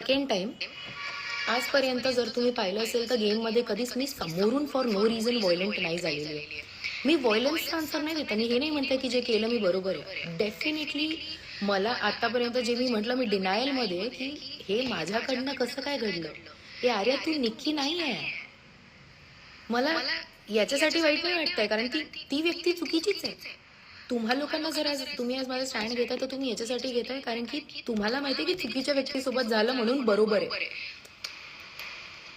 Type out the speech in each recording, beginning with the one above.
Second time आजपर्यंत जर तुम्ही पाहिलं असेल तर गेममध्ये कधीच मी समोरून फॉर नो रिझन व्हायलंट नाही झालेली आहे. मी व्हायलन्सचा आन्सर नाही देत आणि हे नाही म्हणतं की जे केलं मी बरोबर आहे. डेफिनेटली मला आतापर्यंत जे मी म्हटलं मी डिनायलमध्ये की हे माझ्याकडनं कसं काय घडलं? हे आर्या तू निक्की नाही आहे. मला याच्यासाठी वाईट नाही वाटतंय कारण ती ती व्यक्ती चुकीचीच आहे. तुम्हा लोकांना जर आज तुम्ही आज माझा स्टँड घेताय तर तुम्ही याच्यासाठी घेताय कारण की तुम्हाला माहिती आहे की चुकीच्या व्यक्तीसोबत झालं म्हणून बरोबर आहे.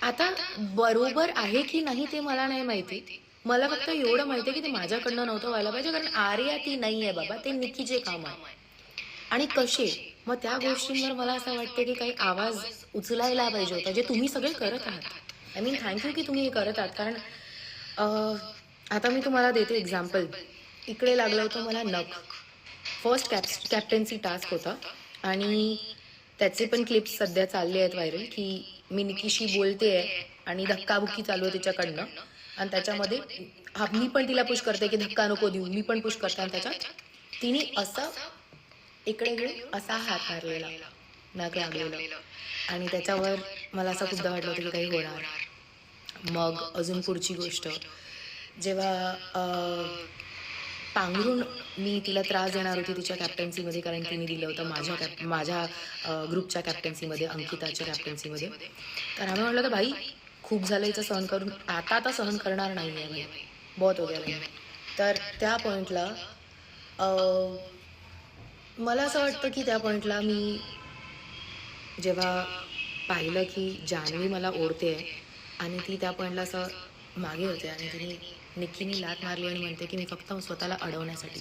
आता बरोबर आहे की नाही ते मला नाही माहिती. मला फक्त एवढं माहिती आहे की ते माझ्याकडनं नव्हतं व्हायला पाहिजे कारण आर्या ती नाही आहे बाबा ते निकीचे काम आहे. आणि कसे? मग त्या गोष्टींवर मला असं वाटतं की काही आवाज उचलायला पाहिजे होता जे तुम्ही सगळे करत आहात. आय मीन थँक्यू की तुम्ही हे करत आहात कारण आता मी तुम्हाला देते एक्झाम्पल इकडे लागलं होतं मला नख. फर्स्ट कॅप कॅप्टन्सी टास्क होता. आणि त्याचे पण क्लिप्स सध्या चालले आहेत व्हायरल की मी निकीशी बोलते आहे आणि धक्काबुक्की चालू आहे तिच्याकडनं. आणि त्याच्यामध्ये हा मी पण तिला पुश करते की धक्का नको देऊ. मी पण पुश करते. आणि त्याच्यात तिने असं इकडे इकडे असा हात मारलेला. नाक लागलेला. आणि त्याच्यावर मला असं खूपदा वाटलं होतं की काही होणार. मग अजून पुढची गोष्ट. जेव्हा पांघरून मी तिला त्रास देणार होती तिच्या कॅप्टन्सीमध्ये कारण तिने दिलं होतं माझ्या कॅप माझ्या ग्रुपच्या कॅप्टन्सीमध्ये अंकिताच्या कॅप्टन्सीमध्ये तर आम्ही म्हटलं तर भाई खूप झालं हिचं सहन करून आता आता सहन करणार नाही आहे मी. बहुत हो वगैरे तर त्या पॉईंटला मला असं वाटतं की त्या पॉईंटला मी जेव्हा पाहिलं की जान्हवी मला ओढते आणि ती त्या पॉईंटला असं मागे होते आणि तिने निक्कीने लात मारली आणि म्हणते की मी फक्त स्वतःला अडवण्यासाठी.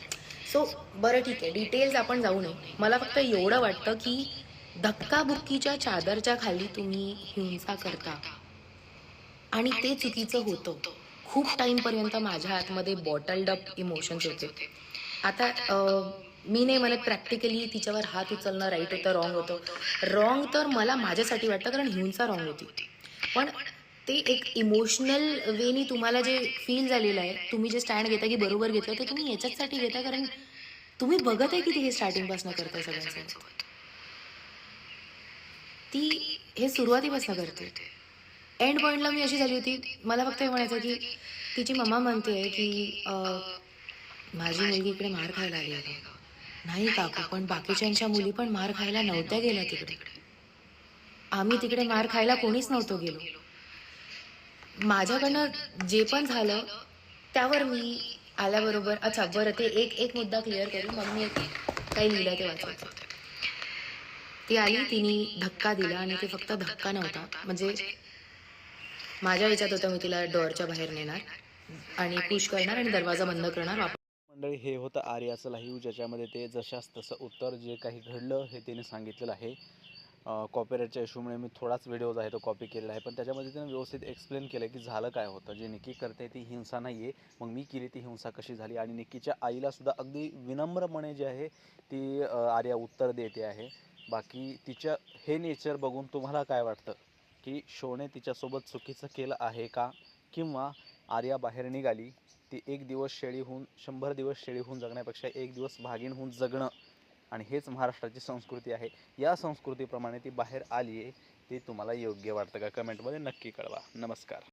सो बरं ठीक आहे. डिटेल्स आपण जाऊ नये. मला फक्त एवढं वाटतं की धक्काबुक्कीच्या चादरच्या खाली तुम्ही हिंसा करता. आणि ते चुकीचं होतं. खूप टाईमपर्यंत माझ्या आतमध्ये बॉटल्ड अप इमोशन्स होते. आता मी नाही म्हणत प्रॅक्टिकली तिच्यावर हात उचलणं राईट होतं रॉंग होतं. रॉंग तर मला माझ्यासाठी वाटतं कारण हिंसा रॉंग होती. पण ते एक इमोशनल वेनी तुम्हाला जे फील झालेलं आहे तुम्ही जे स्टँड घेता की बरोबर घेतलं ते तुम्ही याच्याचसाठी घेता कारण तुम्ही बघत आहे की ती हे स्टार्टिंगपासून करताय सगळ्यांसोबत ती हे सुरुवातीपासून करते. एंड पॉईंटला मी अशी झाली होती मला फक्त हे म्हणायचं की तिची मम्मा म्हणते की माझी मुलगी इकडे मार खायला आली आहे नाही काकू पण बाकीच्यांच्या मुली पण मार खायला नव्हत्या गेल्या तिकडे. आम्ही तिकडे मार खायला कोणीच नव्हतो गेलो. माझ्याकडनं जे पण झालं त्यावर मी आल्याबरोबर अच्छा बरं ते एक एक मुद्दा क्लिअर करू मग मी काही लिहिलं ते वाचवतो ती आली तिने धक्का दिला आणि ते फक्त धक्का नव्हता. म्हणजे माझ्या याच्यात होतं मी तिला डोअरच्या बाहेर नेणार आणि पुश करणार आणि दरवाजा बंद करणार. मंडळी हे होतं आर्याचं लाईव्ह ज्याच्यामध्ये ते जशास तसं उत्तर जे काही घडलं हे तिने सांगितलेलं आहे. कॉपीराईटच्या इशूमुळे मी थोडाच व्हिडिओज आहे तो कॉपी केलेला आहे. पण त्याच्यामध्ये त्यानं व्यवस्थित एक्सप्लेन केलं की झालं काय होतं. जे निक्की करते ती हिंसा नाही आहे मग मी केली ती हिंसा कशी झाली? आणि निक्कीच्या आईलासुद्धा अगदी विनम्रपणे जे आहे ती आर्या उत्तर देते आहे. बाकी तिच्या हे नेचर बघून तुम्हाला काय वाटतं? की शोने तिच्यासोबत चुकीचं केलं आहे का? किंवा आर्या बाहेर निघाली ती एक दिवस शेळी होऊन शंभर दिवस शेळी होऊन जगण्यापेक्षा एक दिवस भागीण होऊन जगणं आणि हेच महाराष्ट्राची संस्कृती आहे. या संस्कृतीप्रमाणे ती बाहेर आली आहे ते तुम्हाला योग्य वाटतं का? कमेंटमध्ये नक्की कळवा. नमस्कार.